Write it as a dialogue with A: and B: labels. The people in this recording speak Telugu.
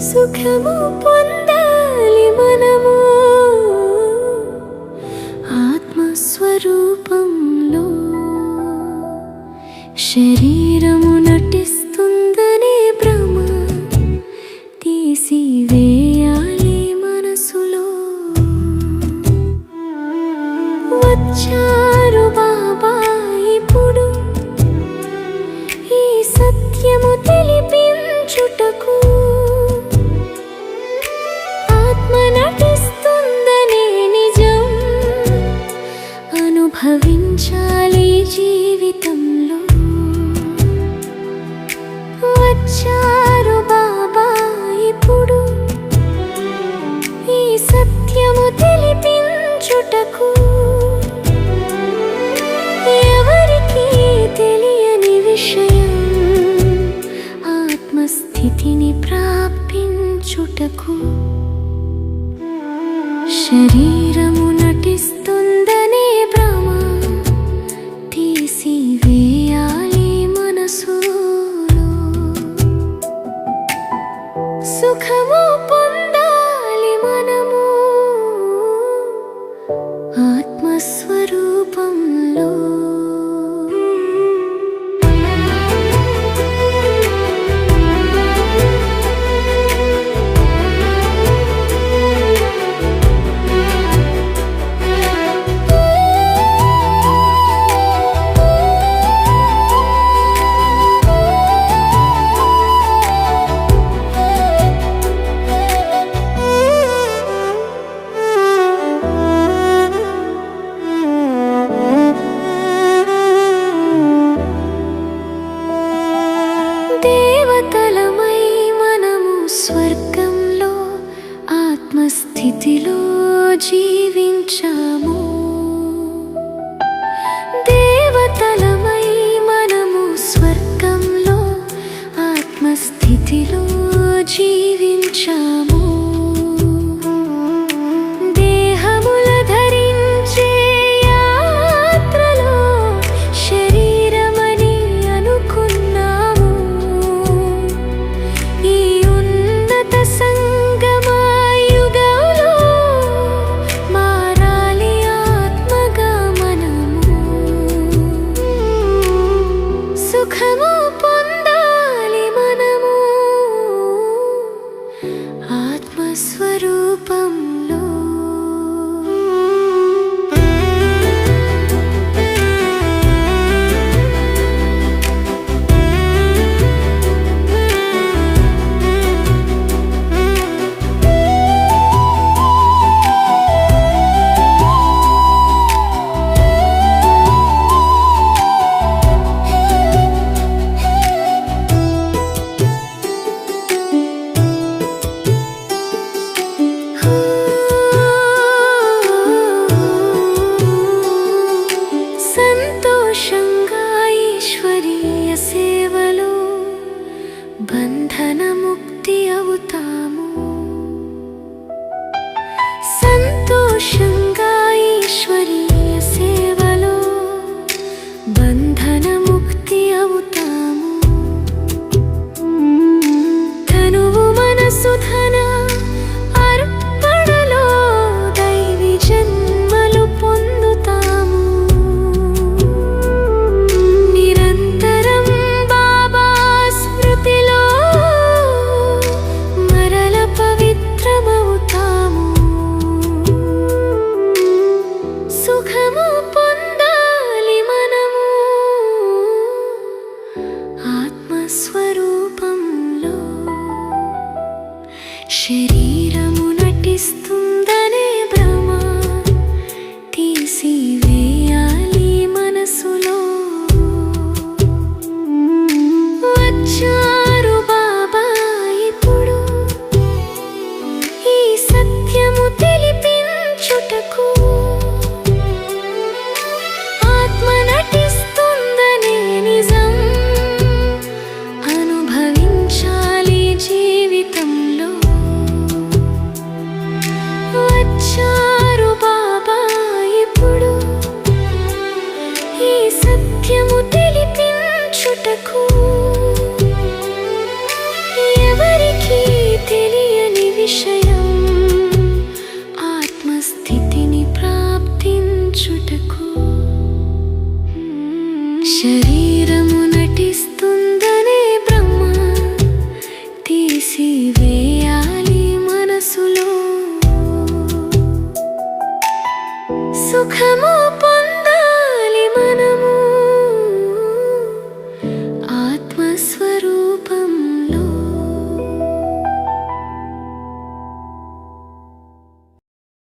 A: సుఖము పొందాలి మనము. ఆత్మస్వరూపంలో శరీరము నటిస్తుందని భ్రమ తీసివేయాలి మనసులో. వచ్చా భవించాలి జీవితంలో. వచ్చా స్థితిలో జీవించాము. దేవతలమై మనము స్వర్గంలో ఆత్మస్థితిలో జీవించాము. Rupa తీరము నటిస్తూ 谁